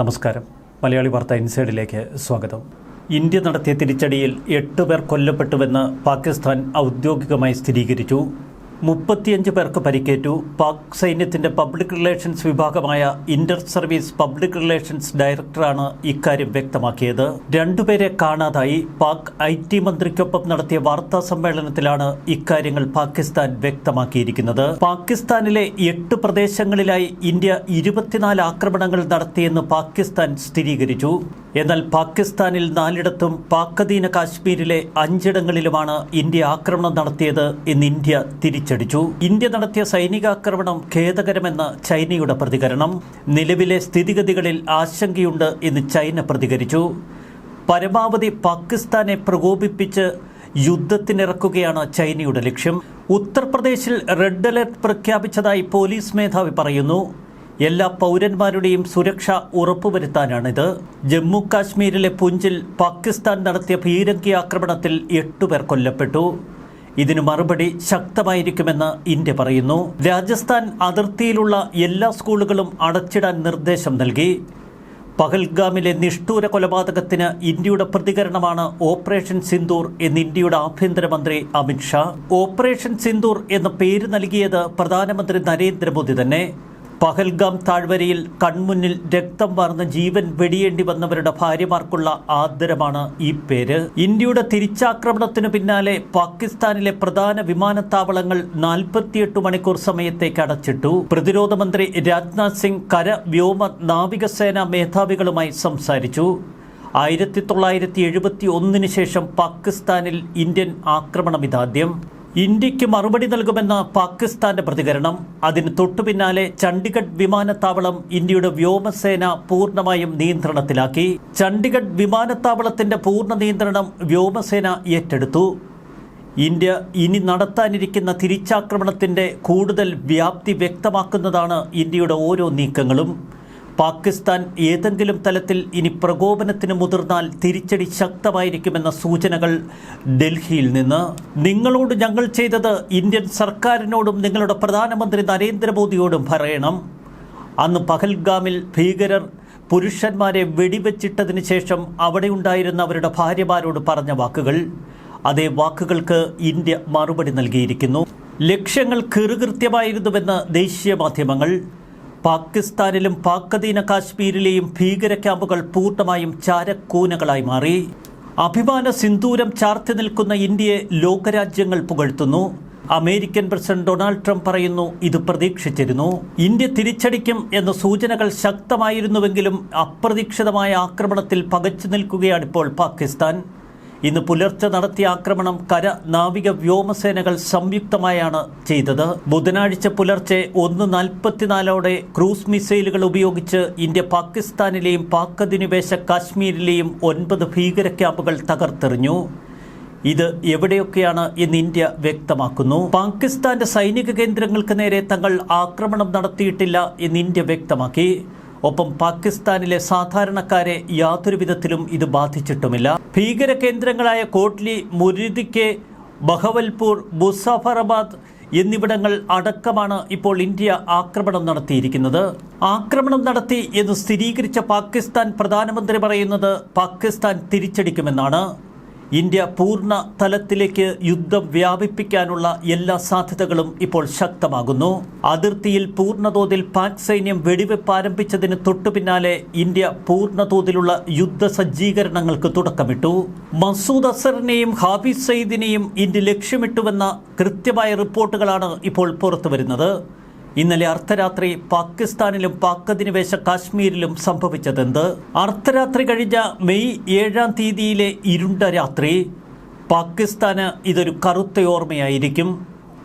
നമസ്കാരം. മലയാളി വാർത്ത ഇൻസൈഡിലേക്ക് സ്വാഗതം. ഇന്ത്യ നടത്തിയ തിരിച്ചടിയിൽ എട്ട് പേർ കൊല്ലപ്പെട്ടുവെന്ന് പാകിസ്ഥാൻ ഔദ്യോഗികമായി സ്ഥിരീകരിച്ചു. മുപ്പത്തിയഞ്ച് പേർക്ക് പരിക്കേറ്റു. പാക് സൈന്യത്തിന്റെ പബ്ലിക് റിലേഷൻസ് വിഭാഗമായ ഇന്റർ സർവീസ് പബ്ലിക് റിലേഷൻസ് ഡയറക്ടറാണ് ഇക്കാര്യം വ്യക്തമാക്കിയത്. രണ്ടുപേരെ കാണാതായി. പാക് ഐ ടി മന്ത്രിക്കൊപ്പം നടത്തിയ വാർത്താ സമ്മേളനത്തിലാണ് ഇക്കാര്യങ്ങൾ പാകിസ്ഥാൻ വ്യക്തമാക്കിയിരിക്കുന്നത്. പാകിസ്ഥാനിലെ എട്ട് പ്രദേശങ്ങളിലായി ഇന്ത്യ ഇരുപത്തിനാല് ആക്രമണങ്ങൾ നടത്തിയെന്ന് പാകിസ്ഥാൻ സ്ഥിരീകരിച്ചു. എന്നാൽ പാകിസ്ഥാനിൽ നാലിടത്തും പാക്കധീന കാശ്മീരിലെ അഞ്ചിടങ്ങളിലുമാണ് ഇന്ത്യ ആക്രമണം നടത്തിയത് എന്ന് ഇന്ത്യ തിരിച്ചടിച്ചു ഇന്ത്യ നടത്തിയ സൈനികാക്രമണം ഖേദകരമെന്ന് ചൈനയുടെ പ്രതികരണം. നിലവിലെ സ്ഥിതിഗതികളിൽ ആശങ്കയുണ്ട് എന്ന് ചൈന പ്രതികരിച്ചു. പരമാവധി പാകിസ്ഥാനെ പ്രകോപിപ്പിച്ച് യുദ്ധത്തിനിറക്കുകയാണ് ചൈനയുടെ ലക്ഷ്യം. ഉത്തർപ്രദേശിൽ റെഡ് അലർട്ട് പ്രഖ്യാപിച്ചതായി പോലീസ് മേധാവി പറയുന്നു. എല്ലാ പൗരന്മാരുടെയും സുരക്ഷ ഉറപ്പുവരുത്താനാണിത്. ജമ്മു കാശ്മീരിലെ പുഞ്ചിൽ പാകിസ്ഥാൻ നടത്തിയ ഭീരങ്കി ആക്രമണത്തിൽ എട്ടുപേർ കൊല്ലപ്പെട്ടു. ഇതിനു മറുപടി ശക്തമായിരിക്കുമെന്ന് ഇന്ത്യ പറയുന്നു. രാജസ്ഥാൻ അതിർത്തിയിലുള്ള എല്ലാ സ്കൂളുകളും അടച്ചിടാൻ നിർദ്ദേശം നൽകി. പഹൽഗാമിലെ നിഷ്ഠൂര കൊലപാതകത്തിന് ഇന്ത്യയുടെ പ്രതികരണമാണ് ഓപ്പറേഷൻ സിന്ദൂർ എന്ന് ഇന്ത്യയുടെ ആഭ്യന്തരമന്ത്രി അമിത്ഷാ ഓപ്പറേഷൻ സിന്ദൂർ എന്ന പേര് നൽകിയത് പ്രധാനമന്ത്രി നരേന്ദ്രമോദി തന്നെ. പഹൽഗാം താഴ്വരയിൽ കൺമുന്നിൽ രക്തം വാർന്ന ജീവൻ വെടിയേണ്ടി വന്നവരുടെ ഭാര്യമാർക്കുള്ള ആദരമാണ് ഈ പേര്. ഇന്ത്യയുടെ തിരിച്ചാക്രമണത്തിനു പിന്നാലെ പാകിസ്ഥാനിലെ പ്രധാന വിമാനത്താവളങ്ങൾ നാൽപ്പത്തിയെട്ട് മണിക്കൂർ സമയത്തേക്ക് അടച്ചിട്ടു. പ്രതിരോധ മന്ത്രി രാജ്നാഥ് സിംഗ് കര വ്യോമ നാവികസേന മേധാവികളുമായി സംസാരിച്ചു. ആയിരത്തി തൊള്ളായിരത്തി എഴുപത്തി ഒന്നിന് ശേഷം പാകിസ്ഥാനിൽ ഇന്ത്യൻ ആക്രമണം ഇതാദ്യം. ഇന്ത്യയ്ക്ക് മറുപടി നൽകുമെന്ന പാകിസ്ഥാന്റെ പ്രതികരണം. അതിന് തൊട്ടുപിന്നാലെ ചണ്ഡിഗഡ് വിമാനത്താവളം ഇന്ത്യയുടെ വ്യോമസേന പൂർണമായും നിയന്ത്രണത്തിലാക്കി. ചണ്ഡിഗഡ് വിമാനത്താവളത്തിന്റെ പൂർണ നിയന്ത്രണം വ്യോമസേന ഏറ്റെടുത്തു. ഇന്ത്യ ഇനി നടത്താനിരിക്കുന്ന തിരിച്ചാക്രമണത്തിന്റെ കൂടുതൽ വ്യാപ്തി വ്യക്തമാക്കുന്നതാണ് ഇന്ത്യയുടെ ഓരോ നീക്കങ്ങളും. പാകിസ്ഥാൻ ഏതെങ്കിലും തലത്തിൽ ഇനി പ്രകോപനത്തിന് മുതിർന്നാൽ തിരിച്ചടി ശക്തമായിരിക്കുമെന്ന സൂചനകൾ ഡൽഹിയിൽ നിന്ന്. നിങ്ങളോട് ഞങ്ങൾ ചെയ്തത് ഇന്ത്യൻ സർക്കാരിനോടും നിങ്ങളുടെ പ്രധാനമന്ത്രി നരേന്ദ്രമോദിയോടും പറയണം. അന്ന് പഹൽഗാമിൽ ഭീകരർ പുരുഷന്മാരെ വെടിവെച്ചിട്ടതിന് ശേഷം അവിടെ ഉണ്ടായിരുന്ന അവരുടെ ഭാര്യമാരോട് പറഞ്ഞ വാക്കുകൾ. അതേ വാക്കുകൾക്ക് ഇന്ത്യ മറുപടി നൽകിയിരിക്കുന്നു. ലക്ഷ്യങ്ങൾ കീറുകൃത്യമായിരുന്നുവെന്ന് ദേശീയ മാധ്യമങ്ങൾ പാകിസ്ഥാനിലും പാക്കധീന കാശ്മീരിലെയും ഭീകര ക്യാമ്പുകൾ പൂർണമായും ചാരക്കൂനകളായി മാറി. അഭിമാന സിന്ദൂരം ചാർത്തി നിൽക്കുന്ന ഇന്ത്യയെ ലോകരാജ്യങ്ങൾ പുകഴ്ത്തുന്നു. അമേരിക്കൻ പ്രസിഡന്റ് ഡൊണാൾഡ് ട്രംപ് പറയുന്നു ഇത് പ്രതീക്ഷിച്ചിരുന്നു. ഇന്ത്യ തിരിച്ചടിക്കും എന്ന സൂചനകൾ ശക്തമായിരുന്നുവെങ്കിലും അപ്രതീക്ഷിതമായ ആക്രമണത്തിൽ പകച്ചു നിൽക്കുകയാണിപ്പോൾ പാകിസ്ഥാൻ. ഇന്ന് പുലർച്ചെ നടത്തിയ ആക്രമണം കര നാവിക വ്യോമസേനകൾ സംയുക്തമായാണ് ചെയ്തത്. ബുധനാഴ്ച പുലർച്ചെ ഒന്ന് നാൽപ്പത്തിനാലോടെ ക്രൂസ് മിസൈലുകൾ ഉപയോഗിച്ച് ഇന്ത്യ പാകിസ്ഥാനിലെയും പാക് അധിനിവേശ കാശ്മീരിലെയും ഒൻപത് ഭീകര ക്യാമ്പുകൾ തകർത്തെറിഞ്ഞു. ഇത് എവിടെയൊക്കെയാണ് എന്ന് ഇന്ത്യ വ്യക്തമാക്കുന്നു. പാകിസ്ഥാന്റെ സൈനിക കേന്ദ്രങ്ങൾക്ക് നേരെ തങ്ങൾ ആക്രമണം നടത്തിയിട്ടില്ല എന്ന് ഇന്ത്യ വ്യക്തമാക്കി. ഒപ്പം പാകിസ്ഥാനിലെ സാധാരണക്കാരെ യാതൊരു വിധത്തിലും ഇത് ബാധിച്ചിട്ടുമില്ല. ഭീകര കേന്ദ്രങ്ങളായ കോട്ട്ലി മുരിദിക്കെ ബഹവൽപൂർ മുസാഫറാബാദ് എന്നിവിടങ്ങൾ അടക്കമാണ് ഇപ്പോൾ ഇന്ത്യ ആക്രമണം നടത്തിയിരിക്കുന്നത്. ആക്രമണം നടത്തി എന്ന് സ്ഥിരീകരിച്ച പാകിസ്ഥാൻ പ്രധാനമന്ത്രി പറയുന്നത് പാകിസ്ഥാൻ തിരിച്ചടിക്കുമെന്നാണ്. ഇന്ത്യ പൂർണ തലത്തിലേക്ക് യുദ്ധം വ്യാപിപ്പിക്കാനുള്ള എല്ലാ സാധ്യതകളും ഇപ്പോൾ ശക്തമാകുന്നു. അതിർത്തിയിൽ പൂർണതോതിൽ പാക് സൈന്യം വെടിവെപ്പ് ആരംഭിച്ചതിന് തൊട്ടു പിന്നാലെ ഇന്ത്യ പൂർണതോതിലുള്ള യുദ്ധ സജ്ജീകരണങ്ങൾക്ക് തുടക്കമിട്ടു. മസൂദ് അസറിനെയും ഹാഫിസ് സയ്യിദിനെയും ഇന്ത്യ ലക്ഷ്യമിട്ടുവെന്ന കൃത്യമായ റിപ്പോർട്ടുകളാണ് ഇപ്പോൾ പുറത്തുവരുന്നത്. ഇന്നലെ അർദ്ധരാത്രി പാകിസ്ഥാനിലും പാക് അധിനിവേശ കാശ്മീരിലും സംഭവിച്ചതെന്ത്? അർദ്ധരാത്രി കഴിഞ്ഞ മെയ് ഏഴാം തീയതിയിലെ ഇരുണ്ട രാത്രി പാകിസ്ഥാന് ഇതൊരു കറുത്ത ഓർമ്മയായിരിക്കും.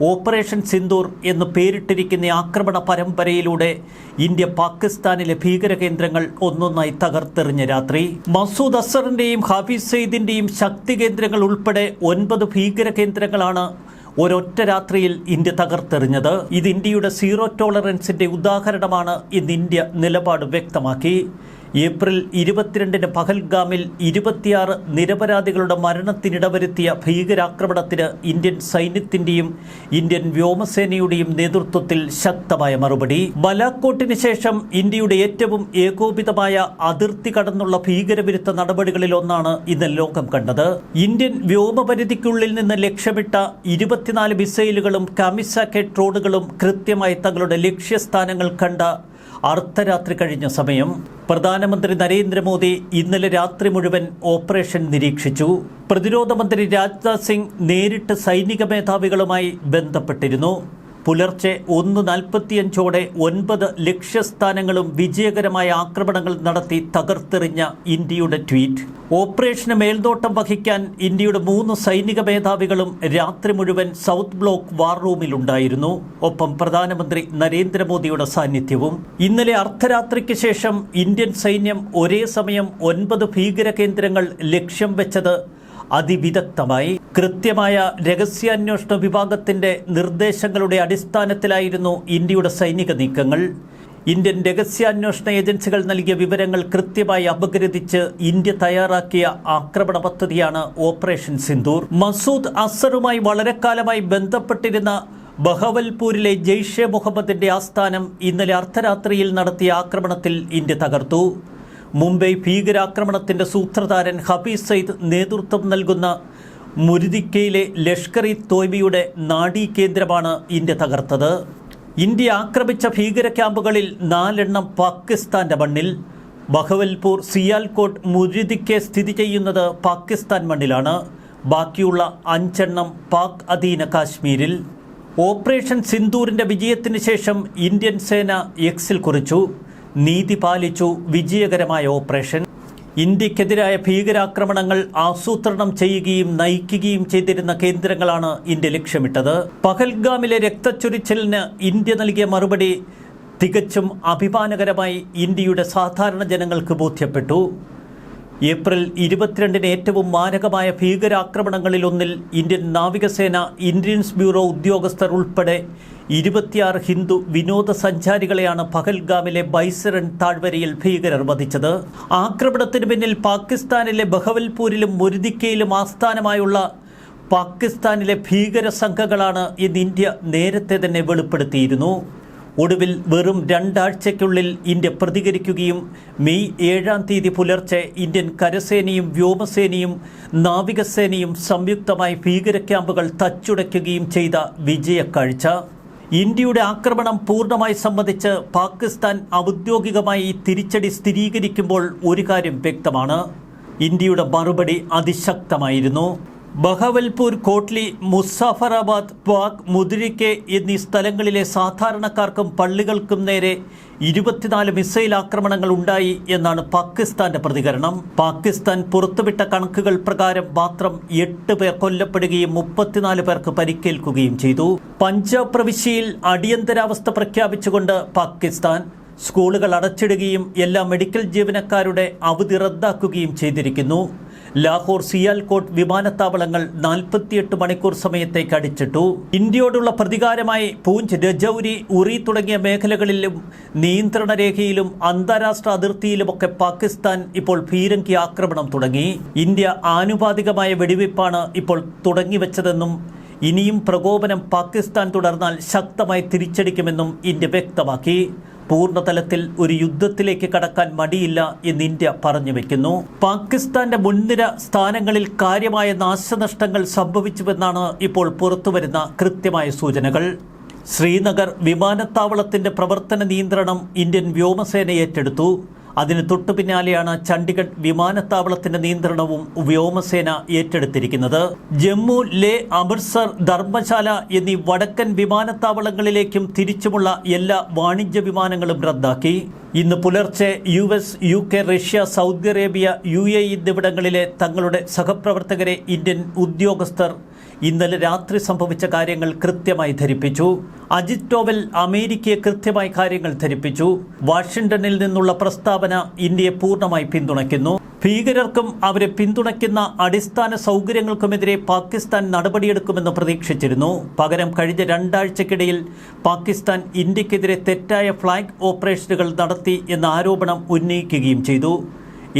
ഓപ്പറേഷൻ സിന്ദൂർ എന്ന് പേരിട്ടിരിക്കുന്ന ആക്രമണ പരമ്പരയിലൂടെ ഇന്ത്യ പാകിസ്ഥാനിലെ ഭീകര കേന്ദ്രങ്ങൾ ഒന്നൊന്നായി തകർത്തെറിഞ്ഞ രാത്രി. മസൂദ് അസറിന്റെയും ഹാഫീസ് സെയ്ദിന്റെയും ശക്തി കേന്ദ്രങ്ങൾ ഉൾപ്പെടെ ഒൻപത് ഭീകര കേന്ദ്രങ്ങളാണ് ഒരൊറ്റ രാത്രിയിൽ ഇന്ത്യ തകർത്തെറിഞ്ഞത്. ഇത് ഇന്ത്യയുടെ സീറോ ടോളറൻസിന്റെ ഉദാഹരണമാണ് ഇന്ന് ഇന്ത്യ നിലപാട് വ്യക്തമാക്കി. ഏപ്രിൽ ഇരുപത്തിരണ്ടിന് പഹൽഗാമിൽ ഇരുപത്തിയാറ് നിരപരാധികളുടെ മരണത്തിനിടവരുത്തിയ ഭീകരാക്രമണത്തിന് ഇന്ത്യൻ സൈന്യത്തിന്റെയും ഇന്ത്യൻ വ്യോമസേനയുടെയും നേതൃത്വത്തിൽ ശക്തമായ മറുപടി. ബലാക്കോട്ടിന് ശേഷം ഇന്ത്യയുടെ ഏറ്റവും ഏകോപിതമായ അതിർത്തി കടന്നുള്ള ഭീകരവിരുദ്ധ നടപടികളിലൊന്നാണ് ഇന്ന് ലോകം കണ്ടത്. ഇന്ത്യൻ വ്യോമപരിധിക്കുള്ളിൽ നിന്ന് ലക്ഷ്യമിട്ട ഇരുപത്തിനാല് മിസൈലുകളും കാമിസാക്കെ ഡ്രോണുകളും കൃത്യമായി തങ്ങളുടെ ലക്ഷ്യസ്ഥാനങ്ങൾ കണ്ട അർദ്ധരാത്രി കഴിഞ്ഞ സമയം പ്രധാനമന്ത്രി നരേന്ദ്രമോദി ഇന്നലെ രാത്രി മുഴുവൻ ഓപ്പറേഷൻ നിരീക്ഷിച്ചു. പ്രതിരോധ മന്ത്രി രാജ്നാഥ് സിംഗ് നേരിട്ട് സൈനിക മേധാവികളുമായി ബന്ധപ്പെട്ടിരുന്നു. പുലർച്ചെ ഒന്ന് നാൽപ്പത്തിയഞ്ചോടെ ഒൻപത് ലക്ഷ്യസ്ഥാനങ്ങളും വിജയകരമായ ആക്രമണങ്ങൾ നടത്തി തകർത്തെറിഞ്ഞ ഇന്ത്യയുടെ ട്വീറ്റ്. ഓപ്പറേഷന് മേൽനോട്ടം വഹിക്കാൻ ഇന്ത്യയുടെ മൂന്ന് സൈനിക മേധാവികളും രാത്രി മുഴുവൻ സൗത്ത് ബ്ലോക്ക് വാർ റൂമിലുണ്ടായിരുന്നു. ഒപ്പം പ്രധാനമന്ത്രി നരേന്ദ്രമോദിയുടെ സാന്നിധ്യവും. ഇന്നലെ അർദ്ധരാത്രിക്ക് ശേഷം ഇന്ത്യൻ സൈന്യം ഒരേ സമയം ഒൻപത് ഭീകര കേന്ദ്രങ്ങൾ ലക്ഷ്യം വെച്ചത് അതിവിദഗ്ധമായി കൃത്യമായ രഹസ്യാന്വേഷണ വിഭാഗത്തിന്റെ നിർദ്ദേശങ്ങളുടെ അടിസ്ഥാനത്തിലായിരുന്നു ഇന്ത്യയുടെ സൈനിക നീക്കങ്ങൾ. ഇന്ത്യൻ രഹസ്യാന്വേഷണ ഏജൻസികൾ നൽകിയ വിവരങ്ങൾ കൃത്യമായി അപഗ്രഥിച്ച് ഇന്ത്യ തയ്യാറാക്കിയ ആക്രമണ പദ്ധതിയാണ് ഓപ്പറേഷൻ സിന്ദൂർ. മസൂദ് അസറുമായി വളരെ കാലമായി ബന്ധപ്പെട്ടിരുന്ന ബഹവൽപൂരിലെ ജെയ്ഷെ മുഹമ്മദിന്റെ ആസ്ഥാനം ഇന്നലെ അർദ്ധരാത്രിയിൽ നടത്തിയ ആക്രമണത്തിൽ ഇന്ത്യ തകർത്തു. മുംബൈ ഭീകരാക്രമണത്തിന്റെ സൂത്രധാരൻ ഹഫീസ് സയ്യിദ് നേതൃത്വം നൽകുന്ന മുരുതിക്കയിലെ ലഷ്കർ ഇ തോയ്ബിയുടെ നാഡീകേന്ദ്രമാണ് ഇന്ത്യ തകർത്തത്. ഇന്ത്യ ആക്രമിച്ച ഭീകര ക്യാമ്പുകളിൽ നാലെണ്ണം പാകിസ്ഥാന്റെ മണ്ണിൽ. ബഹവൽപൂർ സിയാൽകോട്ട് മുരുതിക്കെ സ്ഥിതി ചെയ്യുന്നത് പാകിസ്ഥാൻ മണ്ണിലാണ്. ബാക്കിയുള്ള അഞ്ചെണ്ണം പാക് അധീന കാശ്മീരിൽ. ഓപ്പറേഷൻ സിന്ദൂറിന്റെ വിജയത്തിന് ശേഷം ഇന്ത്യൻ സേന എക്സിൽ കുറിച്ചു. നീതി പാലിച്ചു വിജയകരമായ ഓപ്പറേഷൻ. ഇന്ത്യക്കെതിരായ ഭീകരാക്രമണങ്ങൾ ആസൂത്രണം ചെയ്യുകയും നയിക്കുകയും ചെയ്തിരുന്ന കേന്ദ്രങ്ങളാണ് ഇന്ത്യ ലക്ഷ്യമിട്ടത്. പഹൽഗാമിലെ രക്തച്ചൊരിച്ചിലിന് ഇന്ത്യ നൽകിയ മറുപടി തികച്ചും അഭിമാനകരമായി ഇന്ത്യയുടെ സാധാരണ ജനങ്ങൾക്ക് ബോധ്യപ്പെട്ടു. ഏപ്രിൽ ഇരുപത്തിരണ്ടിന് ഏറ്റവും മാരകമായ ഭീകരാക്രമണങ്ങളിലൊന്നിൽ ഇന്ത്യൻ നാവികസേന ഇന്ത്യൻസ് ബ്യൂറോ ഉദ്യോഗസ്ഥർ ഉൾപ്പെടെ ഇരുപത്തിയാറ് ഹിന്ദു വിനോദസഞ്ചാരികളെയാണ് പഹൽഗാമിലെ ബൈസറൻ താഴ്വരയിൽ ഭീകരർ വധിച്ചത്. ആക്രമണത്തിന് പിന്നിൽ പാകിസ്ഥാനിലെ ബഹവൽപൂരിലും മുരുദിക്കയിലും ആസ്ഥാനമായുള്ള പാകിസ്ഥാനിലെ ഭീകര സംഘങ്ങളാണ് ഇന്ന് ഇന്ത്യ നേരത്തെ തന്നെ വെളിപ്പെടുത്തിയിരുന്നു. ഒടുവിൽ വെറും രണ്ടാഴ്ചയ്ക്കുള്ളിൽ ഇന്ത്യ പ്രതികരിക്കുകയും മെയ് ഏഴാം തീയതി പുലർച്ചെ ഇന്ത്യൻ കരസേനയും വ്യോമസേനയും നാവികസേനയും സംയുക്തമായി ഭീകര ക്യാമ്പുകൾ തച്ചുടയ്ക്കുകയും ചെയ്ത വിജയക്കാഴ്ച. ഇന്ത്യയുടെ ആക്രമണം പൂർണമായി സംബന്ധിച്ച് പാകിസ്ഥാൻ ഔദ്യോഗികമായി തിരിച്ചടി സ്ഥിരീകരിക്കുമ്പോൾ ഒരു കാര്യം വ്യക്തമാണ്. ഇന്ത്യയുടെ മറുപടി അതിശക്തമായിരുന്നു. ബഹവൽപൂർ കോട്ട്ലി മുസാഫറാബാദ് പാക് മുതിരിക്കെ എന്നീ സ്ഥലങ്ങളിലെ സാധാരണക്കാർക്കും പള്ളികൾക്കും നേരെ ഇരുപത്തിനാല് മിസൈൽ ആക്രമണങ്ങൾ ഉണ്ടായി എന്നാണ് പാകിസ്ഥാന്റെ പ്രതികരണം. പാകിസ്ഥാൻ പുറത്തുവിട്ട കണക്കുകൾ പ്രകാരം മാത്രം എട്ട് പേർ കൊല്ലപ്പെടുകയും മുപ്പത്തിനാല് പേർക്ക് പരിക്കേൽക്കുകയും ചെയ്തു. പഞ്ചാബ് പ്രവിശ്യയിൽ അടിയന്തരാവസ്ഥ പ്രഖ്യാപിച്ചുകൊണ്ട് പാകിസ്ഥാൻ സ്കൂളുകൾ അടച്ചിടുകയും എല്ലാ മെഡിക്കൽ ജീവനക്കാരുടെ അവധി റദ്ദാക്കുകയും ചെയ്തിരിക്കുന്നു. ലാഹോർ സിയാൽകോട്ട് വിമാനത്താവളങ്ങൾ നാൽപ്പത്തിയെട്ട് മണിക്കൂർ സമയത്തേക്ക് അടിച്ചിട്ടു. ഇന്ത്യയോടുള്ള പ്രതികാരമായി പൂഞ്ച് രജൌരി ഉറി തുടങ്ങിയ മേഖലകളിലും നിയന്ത്രണ രേഖയിലും അന്താരാഷ്ട്ര അതിർത്തിയിലുമൊക്കെ പാകിസ്ഥാൻ ഇപ്പോൾ ഭീരങ്കി ആക്രമണം തുടങ്ങി. ഇന്ത്യ ആനുപാതികമായ വെടിവയ്പ്പാണ് ഇപ്പോൾ തുടങ്ങിവെച്ചതെന്നും ഇനിയും പ്രകോപനം പാകിസ്ഥാൻ തുടർന്നാൽ ശക്തമായി തിരിച്ചടിക്കുമെന്നും ഇന്ത്യ വ്യക്തമാക്കി. പൂർണതലത്തിൽ ഒരു യുദ്ധത്തിലേക്ക് കടക്കാൻ മടിയില്ല എന്ന് ഇന്ത്യ പറഞ്ഞു വെക്കുന്നു. പാകിസ്ഥാന്റെ മുൻനിര സ്ഥാനങ്ങളിൽ കാര്യമായ നാശനഷ്ടങ്ങൾ സംഭവിച്ചുവെന്നാണ് ഇപ്പോൾ പുറത്തുവരുന്ന കൃത്യമായ സൂചനകൾ. ശ്രീനഗർ വിമാനത്താവളത്തിന്റെ പ്രവർത്തന നിയന്ത്രണം ഇന്ത്യൻ വ്യോമസേന ഏറ്റെടുത്തു. അതിന് തൊട്ടു പിന്നാലെയാണ് ചണ്ഡിഗഡ് വിമാനത്താവളത്തിന്റെ നിയന്ത്രണവും വ്യോമസേന ഏറ്റെടുത്തിരിക്കുന്നത്. ജമ്മു ലേ അമൃത്സർ ധർമ്മശാല എന്നീ വടക്കൻ വിമാനത്താവളങ്ങളിലേക്കും തിരിച്ചുമുള്ള എല്ലാ വാണിജ്യ വിമാനങ്ങളും റദ്ദാക്കി. ഇന്ന് പുലർച്ചെ U S U K Russia Saudi Arabia U A എന്നിവിടങ്ങളിലെ തങ്ങളുടെ സഹപ്രവർത്തകരെ ഇന്ത്യൻ ഉദ്യോഗസ്ഥർ ഇന്നലെ രാത്രി സംഭവിച്ച കാര്യങ്ങൾ കൃത്യമായി ധരിപ്പിച്ചു. അജിത് ഡോവൽ അമേരിക്കയെ കൃത്യമായി കാര്യങ്ങൾ ധരിപ്പിച്ചു. വാഷിംഗ്ടണിൽ നിന്നുള്ള പ്രസ്താവന ഇന്ത്യയെ പൂർണമായി പിന്തുണയ്ക്കുന്നു. ഭീകരർക്കും അവരെ പിന്തുണയ്ക്കുന്ന അടിസ്ഥാന സൗകര്യങ്ങൾക്കുമെതിരെ പാകിസ്ഥാൻ നടപടിയെടുക്കുമെന്ന് പ്രതീക്ഷിച്ചിരുന്നു. പകരം കഴിഞ്ഞ രണ്ടാഴ്ചക്കിടയിൽ പാകിസ്ഥാൻ ഇന്ത്യക്കെതിരെ തെറ്റായ ഫ്ളാഗ് ഓപ്പറേഷനുകൾ നടത്തി എന്ന ആരോപണം ഉന്നയിക്കുകയും ചെയ്തു.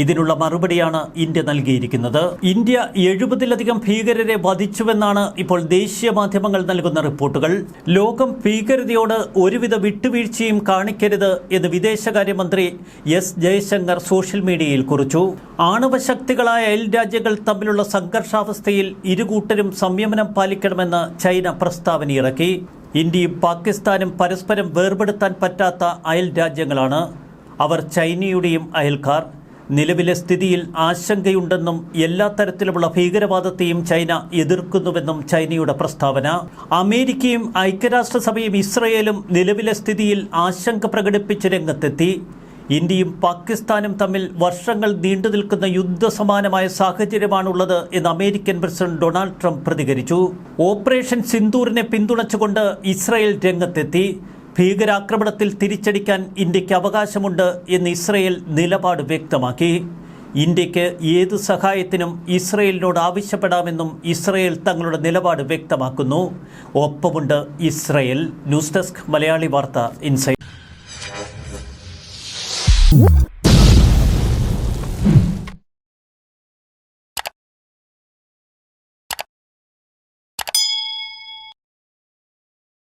ഇതിനുള്ള മറുപടിയാണ് ഇന്ത്യ നൽകിയിരിക്കുന്നത്. ഇന്ത്യ എഴുപതിലധികം ഭീകരരെ വധിച്ചുവെന്നാണ് ഇപ്പോൾ ദേശീയ മാധ്യമങ്ങൾ നൽകുന്ന റിപ്പോർട്ടുകൾ. ലോകം ഭീകരതയോട് ഒരുവിധ വിട്ടുവീഴ്ചയും കാണിക്കരുത് എന്ന് വിദേശകാര്യമന്ത്രി എസ് ജയശങ്കർ സോഷ്യൽ മീഡിയയിൽ കുറിച്ചു. ആണവശക്തികളായ അയൽ രാജ്യങ്ങൾ തമ്മിലുള്ള സംഘർഷാവസ്ഥയിൽ ഇരുകൂട്ടരും സംയമനം പാലിക്കണമെന്ന് ചൈന പ്രസ്താവന ഇറക്കി ഇന്ത്യയും പാകിസ്ഥാനും പരസ്പരം വേർപെടുത്താൻ പറ്റാത്ത അയൽ രാജ്യങ്ങളാണ്. അവർ ചൈനയുടെയും അയൽക്കാർ. നിലവിലെ സ്ഥിതിയിൽ ആശങ്കയുണ്ടെന്നും എല്ലാ തരത്തിലുമുള്ള ഭീകരവാദത്തെയും ചൈന എതിർക്കുന്നുവെന്നും ചൈനയുടെ പ്രസ്താവന. അമേരിക്കയും ഐക്യരാഷ്ട്രസഭയും ഇസ്രയേലും നിലവിലെ സ്ഥിതിയിൽ ആശങ്ക പ്രകടിപ്പിച്ച് രംഗത്തെത്തി. ഇന്ത്യയും പാകിസ്ഥാനും തമ്മിൽ വർഷങ്ങൾ നീണ്ടു നിൽക്കുന്ന യുദ്ധസമാനമായ സാഹചര്യമാണുള്ളത് എന്ന് അമേരിക്കൻ പ്രസിഡന്റ് ഡൊണാൾഡ് ട്രംപ് പ്രതികരിച്ചു. ഓപ്പറേഷൻ സിന്ദൂറിനെ പിന്തുണച്ചുകൊണ്ട് ഇസ്രയേൽ രംഗത്തെത്തി. ഭീകരാക്രമണത്തിൽ തിരിച്ചടിക്കാൻ ഇന്ത്യയ്ക്ക് അവകാശമുണ്ട് എന്ന് ഇസ്രയേൽ നിലപാട് വ്യക്തമാക്കി. ഇന്ത്യയ്ക്ക് ഏതു സഹായത്തിനും ഇസ്രയേലിനോട് ആവശ്യപ്പെടാമെന്നും ഇസ്രയേൽ തങ്ങളുടെ നിലപാട് വ്യക്തമാക്കുന്നു. ഒപ്പമുണ്ട് ഇസ്രയേൽ. ന്യൂസ് ഡെസ്ക് മലയാളി വാർത്ത ഇൻസൈറ്റ്